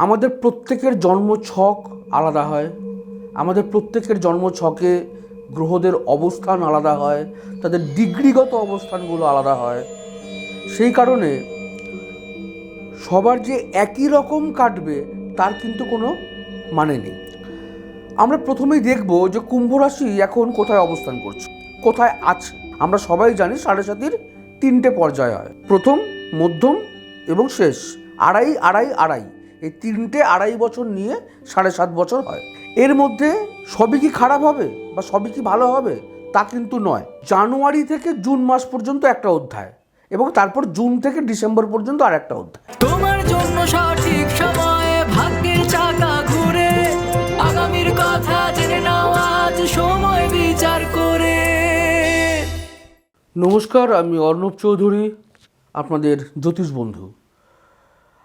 আমাদের প্রত্যেকের জন্ম ছক আলাদা হয়। আমাদের প্রত্যেকের জন্ম ছকে গ্রহদের অবস্থান আলাদা হয়, তাদের ডিগ্রিগত অবস্থানগুলো আলাদা হয়। সেই কারণে সবার যে একই রকম কাটবে, তার কিন্তু কোনো মানে নেই। আমরা প্রথমেই দেখব যে কুম্ভ রাশি এখন কোথায় অবস্থান করছে, কোথায় আছে। আমরা সবাই জানি সাড়ে সাতির তিনটে পর্যায় হয়। প্রথম, মধ্যম এবং শেষ। আড়াই আড়াই আড়াই। এই তিনটে আড়াই বছর নিয়ে সাড়ে সাত বছর হয়। এর মধ্যে সবই কি খারাপ হবে বা সবই কি ভালো হবে? তা কিন্তু নয়। জানুয়ারি থেকে জুন মাস পর্যন্ত একটা অধ্যায় এবং তারপর জুন থেকে ডিসেম্বর পর্যন্ত আর একটা অধ্যায়। তোমার জন্য সঠিক সময়ে ভাগ্যের চাকা ঘুরে আগামীর কথা জেনে নাও আজ সময় বিচার করে। নমস্কার আমি অর্ণব চৌধুরী আপনাদের জ্যোতিষ বন্ধু।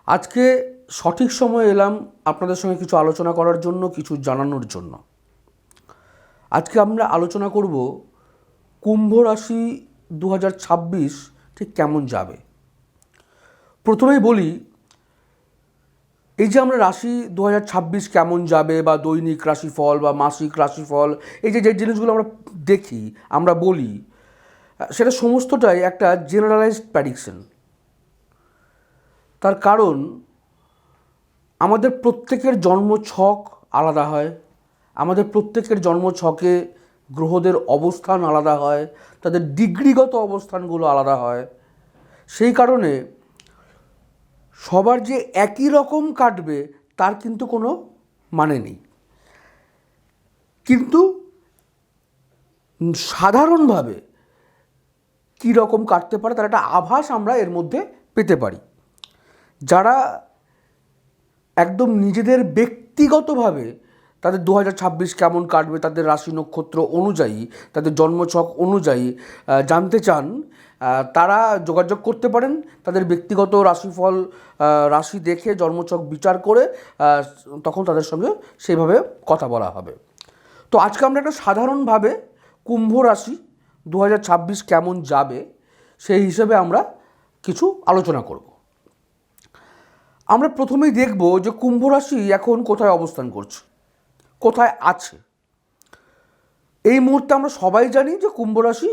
আজকে সঠিক সময়ে এলাম আপনাদের সঙ্গে কিছু আলোচনা করার জন্য, কিছু জানানোর জন্য। আজকে আমরা আলোচনা করব কুম্ভ রাশি দু হাজার ছাব্বিশ ঠিক কেমন যাবে। প্রথমেই বলি, এই যে আমরা রাশি দু হাজার ছাব্বিশ কেমন যাবে বা দৈনিক রাশিফল বা মাসিক রাশিফল, এই যে যে জিনিসগুলো আমরা দেখি, আমরা বলি, সেটা সমস্তটাই একটা জেনারেলাইজড প্যাডিকশন তার কারণ আমাদের প্রত্যেকের জন্ম ছক আলাদা হয়। আমাদের প্রত্যেকের জন্ম ছকে গ্রহদের অবস্থান আলাদা হয়, তাদের ডিগ্রিগত অবস্থানগুলো আলাদা হয়। সেই কারণে সবার যে একই রকম কাটবে, তার কিন্তু কোনো মানে নেই। কিন্তু সাধারণভাবে কী রকম কাটতে পারে, তার একটা আভাস আমরা এর মধ্যে পেতে পারি। যারা একদম নিজেদের ব্যক্তিগতভাবে তাদের দু হাজার ছাব্বিশ কেমন কাটবে, তাদের রাশি নক্ষত্র অনুযায়ী, তাদের জন্মছক অনুযায়ী জানতে চান তারা যোগাযোগ করতে পারেন, তাদের ব্যক্তিগত রাশিফল রাশি দেখে জন্মছক বিচার করে তখন তাদের সঙ্গে সেইভাবে কথা বলা হবে। তো আজকে আমরা একটা সাধারণভাবে কুম্ভ রাশি দু হাজার ছাব্বিশ কেমন যাবে, সেই হিসেবে আমরা কিছু আলোচনা করব। আমরা প্রথমেই দেখব যে কুম্ভ রাশি এখন কোথায় অবস্থান করছে, কোথায় আছে। এই মুহূর্তে আমরা সবাই জানি যে কুম্ভ রাশি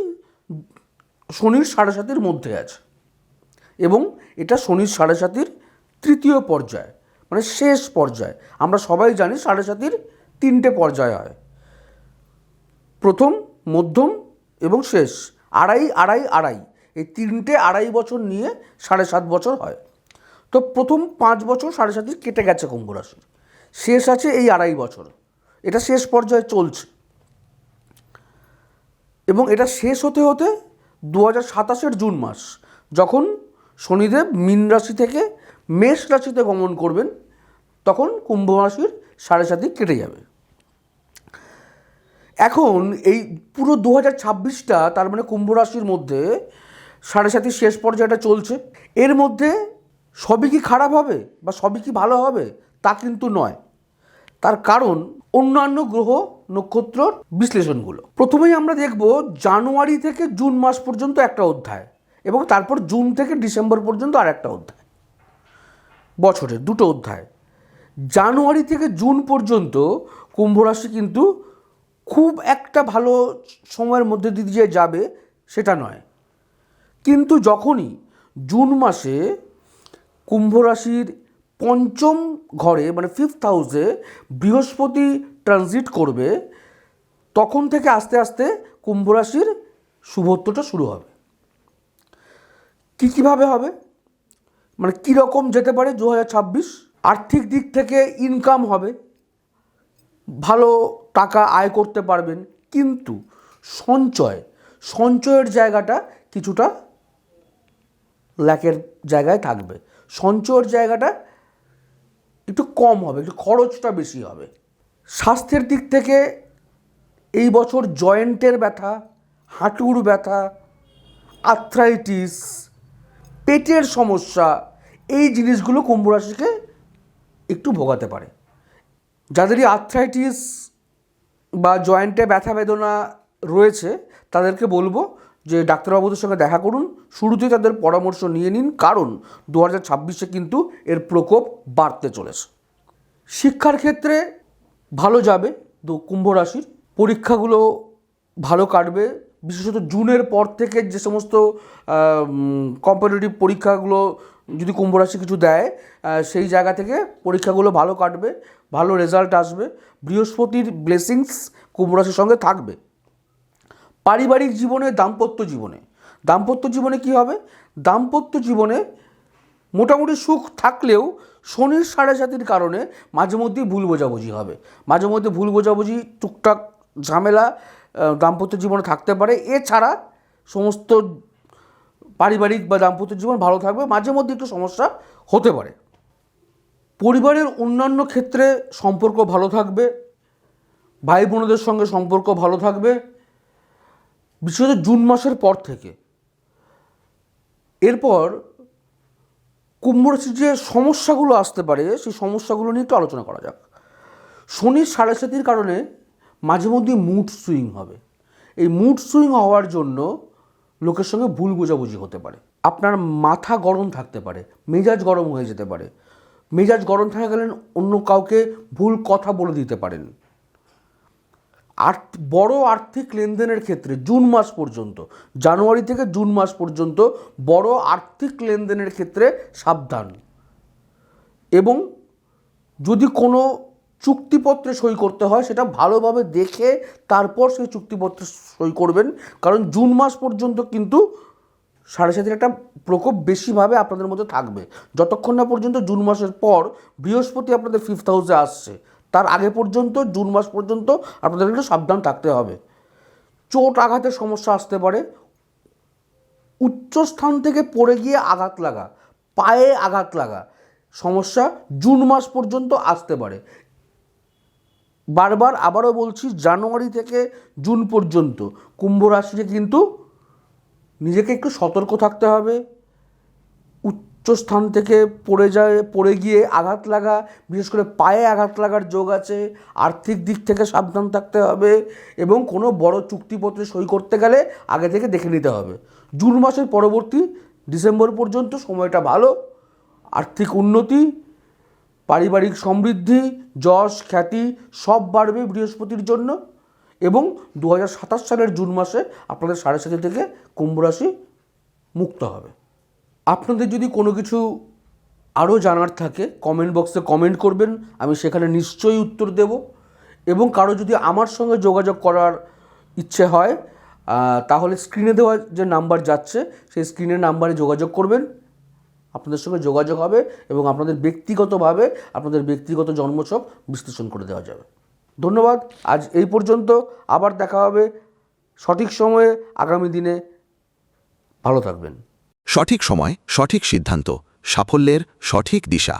শনির সাড়ে সাতির মধ্যে আছে এবং এটা শনির সাড়ে সাতির তৃতীয় পর্যায় মানে শেষ পর্যায়। আমরা সবাই জানি সাড়ে সাতির তিনটে পর্যায় হয়। প্রথম, মধ্যম এবং শেষ। আড়াই আড়াই আড়াই। এই তিনটে আড়াই বছর নিয়ে সাড়ে সাত বছর হয়। তো প্রথম পাঁচ বছর সাড়ে সাতির কেটে গেছে কুম্ভ রাশির শেষ আছে এই আড়াই বছর। এটা শেষ পর্যায়ে চলছে। এবং এটা শেষ হতে হতে দু হাজার সাতাশের জুন মাস, যখন শনিদেব মীন রাশি থেকে মেষ রাশিতে গমন করবেন, তখন কুম্ভ রাশির সাড়ে সাতি কেটে যাবে। এখন এই পুরো দু হাজার ছাব্বিশটা, তার মানে কুম্ভ রাশির মধ্যে সাড়ে সাতির শেষ পর্যায়টা চলছে। এর মধ্যে সবই কি খারাপ হবে বা সবই কি ভালো হবে? তা কিন্তু নয়। তার কারণ অন্যান্য গ্রহ নক্ষত্রর বিশ্লেষণগুলো। প্রথমেই আমরা দেখব জানুয়ারি থেকে জুন মাস পর্যন্ত একটা অধ্যায় এবং তারপর জুন থেকে ডিসেম্বর পর্যন্ত আর একটা অধ্যায়। বছরের দুটো অধ্যায়। জানুয়ারি থেকে জুন পর্যন্ত কুম্ভ রাশি কিন্তু খুব একটা ভালো সময়ের মধ্যে দিয়ে যাবে সেটা নয়। কিন্তু যখনই জুন মাসে কুম্ভ রাশির পঞ্চম ঘরে মানে ফিফথ হাউসে বৃহস্পতি ট্রানজিট করবে, তখন থেকে আস্তে আস্তে কুম্ভ রাশির শুভত্বটা শুরু হবে। কী কীভাবে হবে? মানে কীরকম যেতে পারে দু হাজার ছাব্বিশ? আর্থিক দিক থেকে ইনকাম হবে, ভালো টাকা আয় করতে পারবেন, কিন্তু সঞ্চয়, সঞ্চয়ের জায়গাটা কিছুটা ল্যাকের জায়গায় থাকবে। সঞ্চয়ের জায়গাটা একটু কম হবে, একটু খরচটা বেশি হবে। স্বাস্থ্যের দিক থেকে এই বছর জয়েন্টের ব্যথা, হাঁটুর ব্যথা, আর্থ্রাইটিস, পেটের সমস্যা, এই জিনিসগুলো কুম্ভ রাশিকে একটু ভোগাতে পারে। যাদেরই আর্থ্রাইটিস বা জয়েন্টে ব্যথা বেদনা রয়েছে, তাদেরকে বলব যে ডাক্তারবাবুদের সঙ্গে দেখা করুন, শুরুতেই তাদের পরামর্শ নিয়ে নিন, কারণ দু হাজার ছাব্বিশে কিন্তু এর প্রকোপ বাড়তে চলেছে। শিক্ষার ক্ষেত্রে ভালো যাবে দু- কুম্ভ রাশির। পরীক্ষাগুলো ভালো কাটবে, বিশেষত জুনের পর থেকে যে সমস্ত কম্পিটিটিভ পরীক্ষাগুলো যদি কুম্ভ রাশি কিছু দেয় সেই জায়গা থেকে পরীক্ষাগুলো ভালো কাটবে, ভালো রেজাল্ট আসবে। বৃহস্পতির ব্লেসিংস কুম্ভ রাশির সঙ্গে থাকবে। পারিবারিক জীবনে, দাম্পত্য জীবনে। দাম্পত্য জীবনে কি হবে? দাম্পত্য জীবনে মোটামুটি সুখ থাকলেও শনির সাড়ে সাতির কারণে মাঝে মধ্যেই ভুল বোঝাবুঝি হবে। মাঝে মধ্যে ভুল বোঝাবুঝি, টুকটাক ঝামেলা দাম্পত্য জীবনে থাকতে পারে। এছাড়া সমস্ত পারিবারিক বা দাম্পত্য জীবন ভালো থাকবে, মাঝে মধ্যে একটু সমস্যা হতে পারে। পরিবারের অন্যান্য ক্ষেত্রে সম্পর্ক ভালো থাকবে ভাই বোনদের সঙ্গে সম্পর্ক ভালো থাকবে বিশেষত জুন মাসের পর থেকে। এরপর কুম্ভ রাশির যে সমস্যাগুলো আসতে পারে, সেই সমস্যাগুলো নিয়ে একটু আলোচনা করা যাক। শনির সাড়ে সাতির কারণে মাঝে মধ্যে মুড সুইং হবে। এই মুড সুইং হওয়ার জন্য লোকের সঙ্গে ভুল বোঝাবুঝি হতে পারে। আপনার মাথা গরম থাকতে পারে, মেজাজ গরম হয়ে যেতে পারে। মেজাজ গরম থাকা গেলেন অন্য কাউকে ভুল কথা বলে দিতে পারেন। আর্থ, বড় আর্থিক লেনদেনের ক্ষেত্রে জুন মাস পর্যন্ত, জানুয়ারি থেকে জুন মাস পর্যন্ত বড় আর্থিক লেনদেনের ক্ষেত্রে সাবধান। এবং যদি কোনো চুক্তিপত্রে সই করতে হয়, সেটা ভালোভাবে দেখে তারপর সেই চুক্তিপত্রে সই করবেন। কারণ জুন মাস পর্যন্ত কিন্তু সাড়ে সাতের একটা প্রকোপ বেশিভাবে আপনাদের মধ্যে থাকবে। যতক্ষণ না পর্যন্ত জুন মাসের পর বৃহস্পতি আপনাদের ফিফথ হাউসে আসছে তার আগে পর্যন্ত, জুন মাস পর্যন্ত আপনাদের একটু সাবধান থাকতে হবে। চোট আঘাতের সমস্যা আসতে পারে। উচ্চস্থান থেকে পড়ে গিয়ে আঘাত লাগা, পায়ে আঘাত লাগা সমস্যা জুন মাস পর্যন্ত আসতে পারে। বারবার আবারও বলছি, জানুয়ারি থেকে জুন পর্যন্ত কুম্ভ রাশিকে কিন্তু নিজেকে একটু সতর্ক থাকতে হবে। উচ্চ স্থান থেকে পড়ে যায়, পড়ে গিয়ে আঘাত লাগা, বিশেষ করে পায়ে আঘাত লাগার যোগ আছে, আর্থিক দিক থেকে সাবধান থাকতে হবে এবং কোনো বড় চুক্তিপত্রে সই করতে গেলে আগে থেকে দেখে নিতে হবে। জুন মাসের পরবর্তী ডিসেম্বর পর্যন্ত সময়টা ভালো, আর্থিক উন্নতি, পারিবারিক সমৃদ্ধি, যশ, খ্যাতি সব বাড়বে বৃহস্পতির জন্য এবং দু হাজার সাতাশ সালের জুন মাসে আপনাদের সাড়ে সাথে থেকে কুম্ভ রাশি মুক্ত হবে। আপনাদের যদি কোনো কিছু আরও জানার থাকে কমেন্ট বক্সে কমেন্ট করবেন, আমি সেখানে নিশ্চয়ই উত্তর দেব। এবং কারও যদি আমার সঙ্গে যোগাযোগ করার ইচ্ছে হয় তাহলে স্ক্রিনে দেওয়া যে নাম্বার যাচ্ছে, সেই স্ক্রিনের নাম্বারে যোগাযোগ করবেন। আপনাদের সঙ্গে যোগাযোগ হবে এবং আপনাদের ব্যক্তিগতভাবে আপনাদের ব্যক্তিগত জন্মছক বিশ্লেষণ করে দেওয়া যাবে। ধন্যবাদ। আজ এই পর্যন্ত। আবার দেখা হবে সঠিক সময়ে। আগামী দিনে ভালো থাকবেন। সঠিক সময় সঠিক সিদ্ধান্ত সাফল্যের সঠিক দিশা।